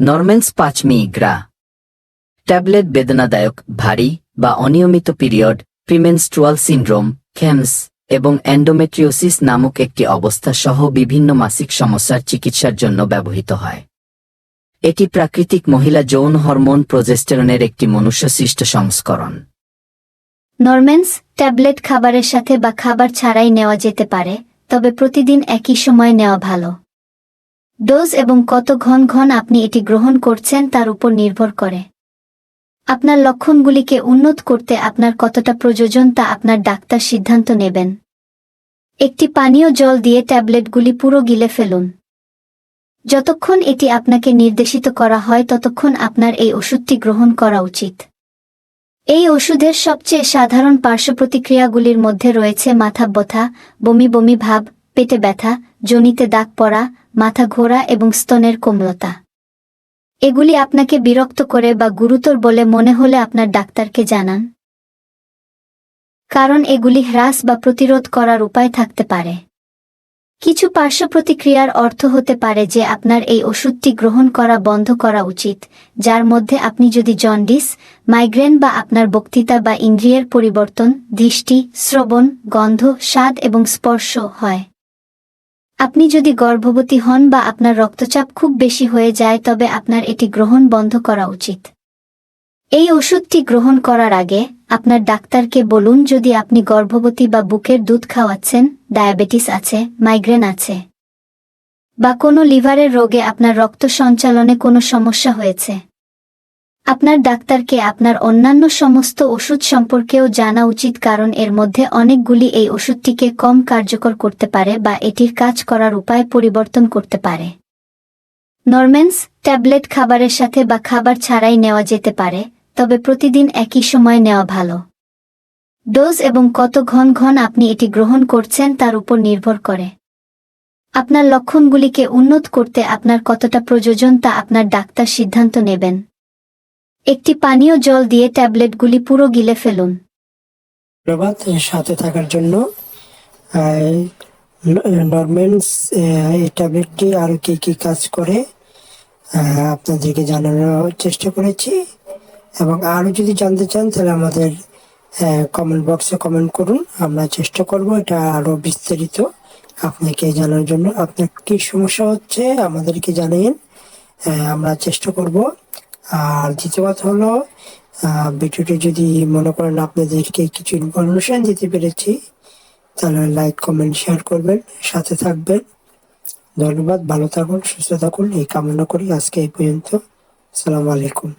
নরমেন্স পাঁচ মিগ্রা ট্যাবলেট বেদনাদায়ক, ভারী বা অনিয়মিত পিরিয়ড, প্রিমেনস্ট্রুয়াল সিন্ড্রোম, খেমস এবং অ্যান্ডোমেট্রিওসিস নামক একটি অবস্থা সহ বিভিন্ন মাসিক সমস্যার চিকিৎসার জন্য ব্যবহৃত হয়। এটি প্রাকৃতিক মহিলা যৌন হরমোন প্রজেস্টেরনের একটি মনুষ্যসৃষ্ট সংস্করণ। নরমেন্স ট্যাবলেট খাবারের সাথে বা খাবার ছাড়াই নেওয়া যেতে পারে, তবে প্রতিদিন একই সময় নেওয়া ভালো। ডোজ এবং কত ঘন ঘন আপনি এটি গ্রহণ করছেন তার উপর নির্ভর করে। আপনার লক্ষণগুলিকে উন্নত করতে আপনার কতটা প্রয়োজন তা আপনার ডাক্তার সিদ্ধান্ত নেবেন। একটি পানীয় জল দিয়ে ট্যাবলেটগুলি পুরো গিলে ফেলুন। যতক্ষণ এটি আপনাকে নির্দেশিত করা হয় ততক্ষণ আপনার এই ওষুধটি গ্রহণ করা উচিত। এই ওষুধের সবচেয়ে সাধারণ পার্শ্ব প্রতিক্রিয়াগুলির মধ্যে রয়েছে মাথা ব্যথা বমি বমি ভাব পেটে ব্যথা, জনিতে দাগ পড়া, মাথা ঘোরা এবং স্তনের কোমলতা। এগুলি আপনাকে বিরক্ত করে বা গুরুতর বলে মনে হলে আপনার ডাক্তারকে জানান। কারণ এগুলি হ্রাস বা প্রতিরোধ করার উপায় থাকতে পারে। কিছু পার্শ্ব প্রতিক্রিয়ার অর্থ হতে পারে যে আপনার এই ওষুধটি গ্রহণ করা বন্ধ করা উচিত, যার মধ্যে আপনি যদি জন্ডিস, মাইগ্রেন বা আপনার বক্তৃতা বা ইন্দ্রিয়ের পরিবর্তন, দৃষ্টি, শ্রবণ, গন্ধ, স্বাদ এবং স্পর্শ হয়। আপনি যদি গর্ভবতী হন বা আপনার রক্তচাপ খুব বেশি হয়ে যায়, তবে আপনার এটি গ্রহণ বন্ধ করা উচিত। এই ওষুধটি গ্রহণ করার আগে আপনার ডাক্তারকে বলুন, যদি আপনি গর্ভবতী বা বুকের দুধ খাওয়াচ্ছেন, ডায়াবেটিস আছে, মাইগ্রেন আছে, বা কোনো লিভারের রোগে আপনার রক্ত সঞ্চালনে কোনো সমস্যা হয়েছে। আপনার ডাক্তারকে আপনার অন্যান্য সমস্ত ওষুধ সম্পর্কেও জানা উচিত কারণ এর মধ্যে অনেকগুলি এই ওষুধটিকে কম কার্যকর করতে পারে বা এটির কাজ করার উপায় পরিবর্তন করতে পারে। নরমেন্স ট্যাবলেট খাবারের সাথে বা খাবার ছাড়াই নেওয়া যেতে পারে, তবে প্রতিদিন একই সময় নেওয়া ভালো। ডোজ এবং কত ঘন ঘন আপনি এটি গ্রহণ করছেন তার উপর নির্ভর করে। আপনার লক্ষণগুলিকে উন্নত করতে আপনার কতটা প্রয়োজন তা আপনার ডাক্তার সিদ্ধান্ত নেবেন। একটি পানীয় জল দিয়ে ট্যাবলেটগুলি পুরো গিলে ফেলুন। ধন্যবাদ সাথে থাকার জন্য নরমেন্স এই ট্যাবলেটটি আরও কী কী কাজ করে আপনাদেরকে জানানোর চেষ্টা করেছি। এবং আরও যদি জানতে চান, তাহলে আমাদের কমেন্ট বক্সে কমেন্ট করুন। আমরা চেষ্টা করব এটা আরও বিস্তারিত আপনাকে জানার জন্য। আপনার কী সমস্যা হচ্ছে, আমাদেরকে জানিয়ে আমরা চেষ্টা করব। আর দ্বিতীয় কথা হলো ভিডিওটি যদি মনে করেন আপনাদেরকে কিছু ইনফরমেশন দিতে পেরেছি, তাহলে লাইক কমেন্ট শেয়ার করবেন, সাথে থাকবেন। ধন্যবাদ, ভালো থাকুন, সুস্থ থাকুন, এই কামনা করি আজকে এই পর্যন্ত। সালাম আলাইকুম।